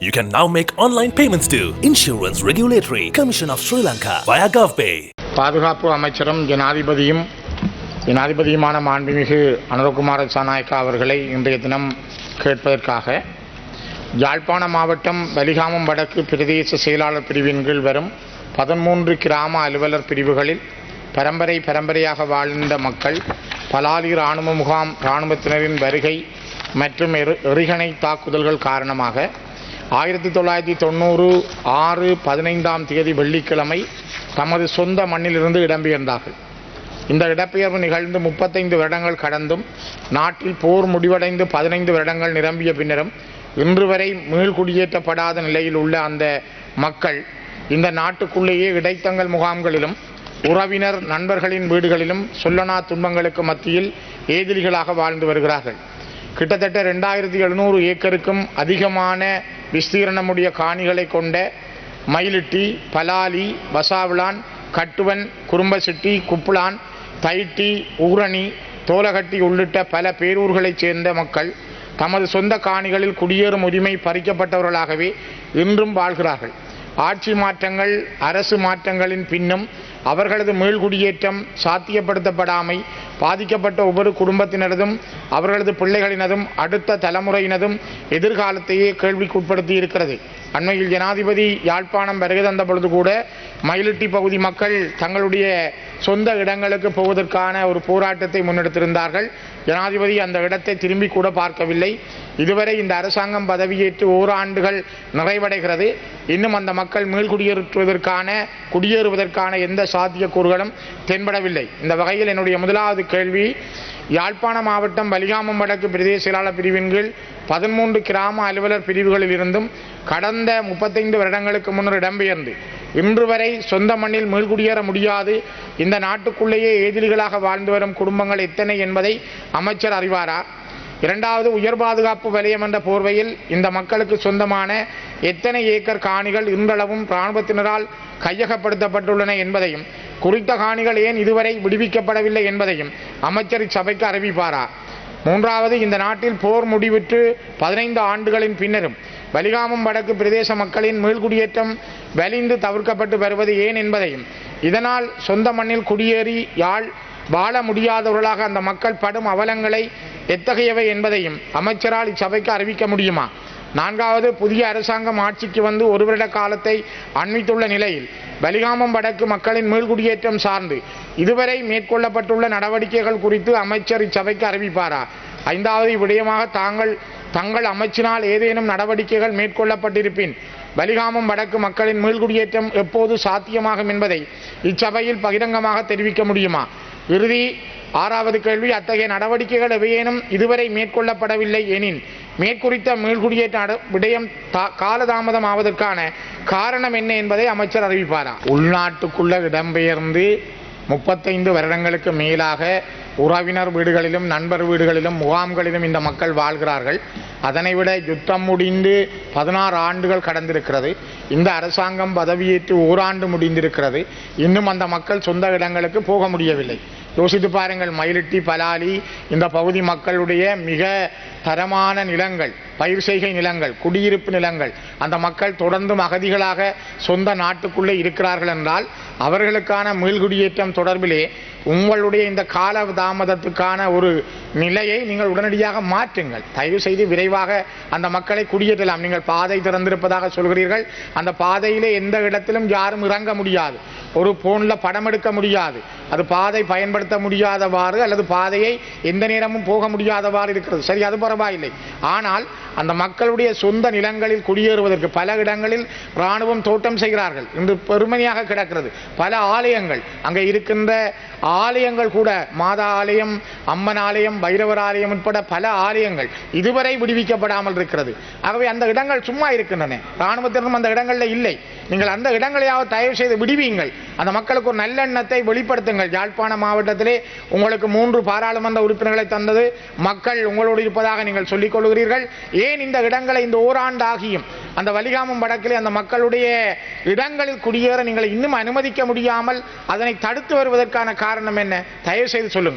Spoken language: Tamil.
You can now make online payments to Insurance Regulatory Commission of Sri Lanka via GovPay. பாதுகாப்பு அமைச்சரும் ஜனாதிபதியும் ஜனாதிபதியுமான மாண்புமிகு அனுரகுமார சாநாயக்கா அவர்களை இன்றைய தினம் கேட்பதற்காக யாழ்ப்பாண மாவட்டம் வலிகாமம் வடக்கு பிரதேச செயலாளர் பிரிவின் கீழ் வரும் பதிமூன்று கிராம அலுவலர் பிரிவுகளில் பரம்பரை பரம்பரையாக வாழ்ந்த மக்கள் பலாலி இராணுவ முகாம் இராணுவத்தினரின் வருகை மற்றும் எரு- தாக்குதல்கள் காரணமாக ஆயிரத்தி தொள்ளாயிரத்தி தொண்ணூறு ஆறு பதினைந்தாம் தேதி வெள்ளிக்கிழமை தமது சொந்த மண்ணிலிருந்து இடம்பெயர்ந்தார்கள். இந்த இடப்பெயர்வு நிகழ்ந்து முப்பத்தைந்து வருடங்கள் கடந்தும் நாட்டில் போர் முடிவடைந்து பதினைந்து வருடங்கள் நிரம்பிய பின்னரும் இன்று வரை மீள்குடியேற்றப்படாத நிலையில் உள்ள அந்த மக்கள் இந்த நாட்டுக்குள்ளேயே இடைத்தங்கள் முகாம்களிலும் உறவினர் நண்பர்களின் வீடுகளிலும் சொல்லனா துன்பங்களுக்கு மத்தியில் ஏதிலிகளாக வாழ்ந்து வருகிறார்கள். கிட்டத்தட்ட ரெண்டாயிரத்தி எழுநூறு ஏக்கருக்கும் அதிகமான விஸ்தீரணமுடைய காணிகளை கொண்ட மயிலிட்டி பலாலி வசாவிளான் கட்டுவன் குறும்பசிட்டி குப்புளான் தைட்டி ஊரணி தோலகட்டி உள்ளிட்ட பல பேரூர்களைச் சேர்ந்த மக்கள் தமது சொந்த காணிகளில் குடியேறும் உரிமை பறிக்கப்பட்டவர்களாகவே இன்றும் வாழ்கிறார்கள். ஆட்சி மாற்றங்கள் அரசு மாற்றங்களின் பின்னும் அவர்களது மீள்குடியேற்றம் சாத்தியப்படுத்தப்படாமை பாதிக்கப்பட்ட ஒவ்வொரு குடும்பத்தினரதும் அவர்களது பிள்ளைகளினதும் அடுத்த தலைமுறையினதும் எதிர்காலத்தையே கேள்விக்குட்படுத்தி இருக்கிறது. அண்மையில் ஜனாதிபதி யாழ்ப்பாணம் வருகை தந்த பொழுது கூட மயிலிட்டி பகுதி மக்கள் தங்களுடைய சொந்த இடங்களுக்கு போவதற்கான ஒரு போராட்டத்தை முன்னெடுத்திருந்தார்கள். ஜனாதிபதி அந்த இடத்தை திரும்பி கூட பார்க்கவில்லை. இதுவரை இந்த அரசாங்கம் பதவியேற்று ஓராண்டுகள் நிறைவடைகிறது. இன்னும் அந்த மக்கள் மீள்குடியேற்றுவதற்கான குடியேறுவதற்கான எந்த சாத்தியக்கூறுகளும் தென்படவில்லை. இந்த வகையில் என்னுடைய முதலாவது கேள்வி யாழ்ப்பாண மாவட்டம் வலிகாமம் வடக்கு பிரதேச செயலாளர் பிரிவின் கீழ் பதிமூன்று கிராம அலுவலர் பிரிவுகளில் இருந்தும் கடந்த முப்பத்தைந்து வருடங்களுக்கு முன்னர் இடம்பெயர்ந்து இன்று வரை சொந்த மண்ணில் மீள்குடியேற முடியாது. இந்த நாட்டுக்குள்ளேயே எதிரிகளாக வாழ்ந்து வரும் குடும்பங்கள் எத்தனை என்பதை அமைச்சர் அறிவாரா? இரண்டாவது உயர் பாதுகாப்பு வலயம் என்ற போர்வையில் இந்த மக்களுக்கு சொந்தமான எத்தனை ஏக்கர் காணிகள் இன்றளவும் இராணுவத்தினரால் கையகப்படுத்தப்பட்டுள்ளன என்பதையும் குறித்த காணிகள் ஏன் இதுவரை விடுவிக்கப்படவில்லை என்பதையும் அமைச்சர் இச்சபைக்கு அறிவிப்பாரா? மூன்றாவது இந்த நாட்டில் போர் முடிவிற்று பதினைந்து ஆண்டுகளின் பின்னரும் வலிகாமம் வடக்கு பிரதேச மக்களின் மீள்குடியேற்றம் வலிந்து தவிர்க்கப்பட்டு வருவது ஏன் என்பதையும் இதனால் சொந்த மண்ணில் குடியேறி யாழ் வாழ முடியாதவர்களாக அந்த மக்கள் படும் அவலங்களை எத்தகையவை என்பதையும் அமைச்சரால் இச்சபைக்கு அறிவிக்க முடியுமா? நான்காவது புதிய அரசாங்கம் ஆட்சிக்கு வந்து ஒரு வருட காலத்தை அண்மித்துள்ள நிலையில் பலிகாமம் வடக்கு மக்களின் மீள்குடியேற்றம் சார்ந்து இதுவரை மேற்கொள்ளப்பட்டுள்ள நடவடிக்கைகள் குறித்து அமைச்சர் இச்சபைக்கு அறிவிப்பாரா? ஐந்தாவது இவ்விடயமாக தாங்கள் தங்கள் அமைச்சினால் ஏதேனும் நடவடிக்கைகள் மேற்கொள்ளப்பட்டிருப்பின் பலிகாமம் வடக்கு மக்களின் மீள்குடியேற்றம் எப்போது சாத்தியமாகும் என்பதை இச்சபையில் பகிரங்கமாக தெரிவிக்க முடியுமா? இறுதி ஆறாவது கேள்வி அத்தகைய நடவடிக்கைகள் எவையேனும் இதுவரை மேற்கொள்ளப்படவில்லை எனின் மேற்குறித்த மீள்குடியேற்ற விடயம் தா- காலதாமதம் ஆவதற்கான காரணம் என்ன என்பதை அமைச்சர் அறிவிப்பாரா? உள்நாட்டுக்குள்ள இடம்பெயர்ந்து முப்பத்தைந்து வருடங்களுக்கு மேலாக உறவினர் வீடுகளிலும் நண்பர் வீடுகளிலும் முகாம்களிலும் இந்த மக்கள் வாழ்கிறார்கள். அதனை விட யுத்தம் முடிந்து பதினாறு ஆண்டுகள் கடந்திருக்கிறது. இந்த அரசாங்கம் பதவியேற்று ஓராண்டு முடிந்திருக்கிறது. இன்னும் அந்த மக்கள் சொந்த இடங்களுக்கு போக முடியவில்லை. யோசித்து பாருங்கள் மயிலிட்டி பலாலி இந்த பகுதி மக்களுடைய மிக தரமான நிலங்கள் பயிர் செய்கை நிலங்கள் குடியிருப்பு நிலங்கள் அந்த மக்கள் தொடர்ந்தும் அகதிகளாக சொந்த நாட்டுக்குள்ளே இருக்கிறார்கள் என்றால் அவர்களுக்கான மீள்குடியேற்றம் தொடர்பிலே உங்களுடைய இந்த கால தாமதத்துக்கான ஒரு நிலையை நீங்கள் உடனடியாக மாற்றுங்கள். தயவு செய்து விரைவாக அந்த மக்களை குடியேற்றலாம். நீங்கள் பாதை திறந்திருப்பதாக சொல்கிறீர்கள். அந்த பாதையிலே எந்த இடத்திலும் யாரும் இறங்க முடியாது. ஒரு ஃபோனில் படம் எடுக்க முடியாது. அது பாதை பயன்படுத்த முடியாதவாறு அல்லது பாதையை எந்த நேரமும் போக முடியாதவாறு இருக்கிறது. சரி அது பரவாயில்லை. ஆனால் அந்த மக்களுடைய சொந்த நிலங்களில் குடியேறுவதற்கு பல இடங்களில் இராணுவம் தோட்டம் செய்கிறார்கள். இன்று பெருமனையாக கிடக்கிறது. பல ஆலயங்கள் அங்கே இருக்கின்ற ஆலயங்கள் கூட மாதா ஆலயம் அம்மன் ஆலயம் பைரவர் ஆலயம் உட்பட பல ஆலயங்கள் இதுவரை விடுவிக்கப்படாமல் இருக்கிறது. ஆகவே அந்த இடங்கள் சும்மா இருக்கின்றன. இராணுவத்தினரும் அந்த இடங்களில் இல்லை. நீங்கள் அந்த இடங்களையாவது தயவு செய்து விடுவீங்கள். அந்த மக்களுக்கு ஒரு நல்லெண்ணத்தை வெளிப்படுத்துங்கள். யாழ்ப்பாண மாவட்டத்திலே உங்களுக்கு மூன்று பாராளுமன்ற உறுப்பினர்களை தந்தது. மக்கள் உங்களோடு இருப்பதாக நீங்கள் சொல்லிக் கொள்கிறீர்கள் ஏன் இந்த இடங்களை இந்த ஓராண்டு ஆகியும் அந்த வலிகாமம் வடக்கிலே அந்த மக்களுடைய இடங்களில் குடியேற நீங்கள் இன்னும் அனுமதிக்க முடியாமல் அதனை தடுத்து வருவதற்கான காரணம் என்ன? தயவு செய்து சொல்லுங்கள்.